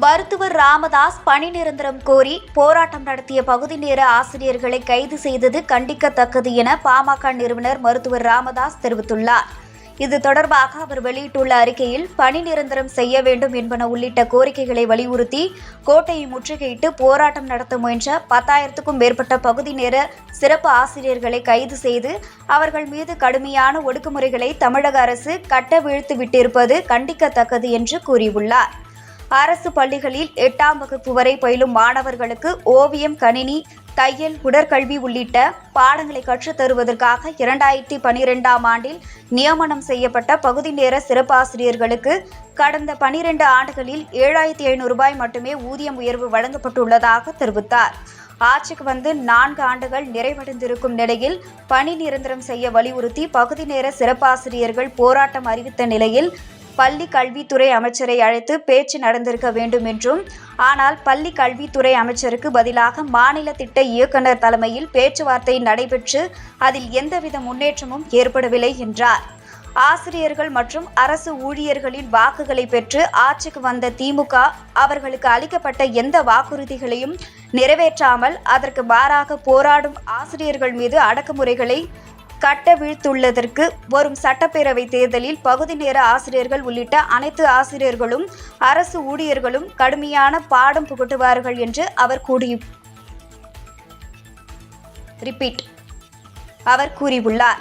மருத்துவர் ராமதாஸ் பணி நிரந்தரம் கோரி போராட்டம் நடத்திய பகுதி நேர ஆசிரியர்களை கைது செய்தது கண்டிக்கத்தக்கது என பாமக நிறுவனர் மருத்துவர் ராமதாஸ் தெரிவித்துள்ளார். இது தொடர்பாக அவர் வெளியிட்டுள்ள அறிக்கையில் பணி நிரந்தரம் செய்ய வேண்டும் என்பன உள்ளிட்ட கோரிக்கைகளை வலியுறுத்தி கோட்டையை முற்றுகையிட்டு போராட்டம் நடத்த முயன்ற பத்தாயிரத்துக்கும் மேற்பட்ட பகுதி நேர சிறப்பு ஆசிரியர்களை கைது செய்து அவர்கள் மீது கடுமையான ஒடுக்குமுறைகளை தமிழக அரசு கட்டவிழ்த்து விட்டிருப்பது கண்டிக்கத்தக்கது என்று கூறியுள்ளார். அரசு பள்ளிகளில் எட்டாம் வகுப்பு வரை பயிலும் மாணவர்களுக்கு ஓவியம் கணினி தையல் உடற்கல்வி உள்ளிட்ட பாடங்களை கற்றுத் தருவதற்காக இரண்டாயிரத்தி பனிரெண்டாம் ஆண்டில் நியமனம் செய்யப்பட்ட பகுதி நேர சிறப்பாசிரியர்களுக்கு கடந்த பனிரெண்டு ஆண்டுகளில் ஏழாயிரத்தி ஐநூறு ரூபாய் மட்டுமே ஊதியம் உயர்வு வழங்கப்பட்டுள்ளதாக தெரிவித்தார். ஆட்சிக்கு வந்து நான்கு ஆண்டுகள் நிறைவடைந்திருக்கும் நிலையில் பணி நிரந்தரம் செய்ய வலியுறுத்தி பகுதி நேர சிறப்பாசிரியர்கள் போராட்டம் அறிவித்த நிலையில் பள்ளி கல்வித்துறை அமைச்சரை அழைத்து பேச்சு நடந்திருக்க வேண்டும் என்றும் ஆனால் பள்ளி கல்வித்துறை அமைச்சருக்கு பதிலாக மாநில திட்ட இயக்குனர் தலைமையில் பேச்சுவார்த்தை நடைபெற்று அதில் எந்தவித முன்னேற்றமும் ஏற்படவில்லை என்றார். ஆசிரியர்கள் மற்றும் அரசு ஊழியர்களின் வாக்குகளை பெற்று ஆட்சிக்கு வந்த திமுக அவர்களுக்கு அளிக்கப்பட்ட எந்த வாக்குறுதிகளையும் நிறைவேற்றாமல் அதற்கு மாறாக போராடும் ஆசிரியர்கள் மீது அடக்குமுறைகளை கட்டவிழ்த்துள்ளதற்கு வரும் சட்டப்பேரவை தேர்தலில் பகுதி நேர ஆசிரியர்கள் உள்ளிட்ட அனைத்து ஆசிரியர்களும் அரசு ஊழியர்களும் கடுமையான பாடம் புகட்டுவார்கள் என்று அவர் கூறி ரிப்பீட் அவர் கூறியுள்ளார்.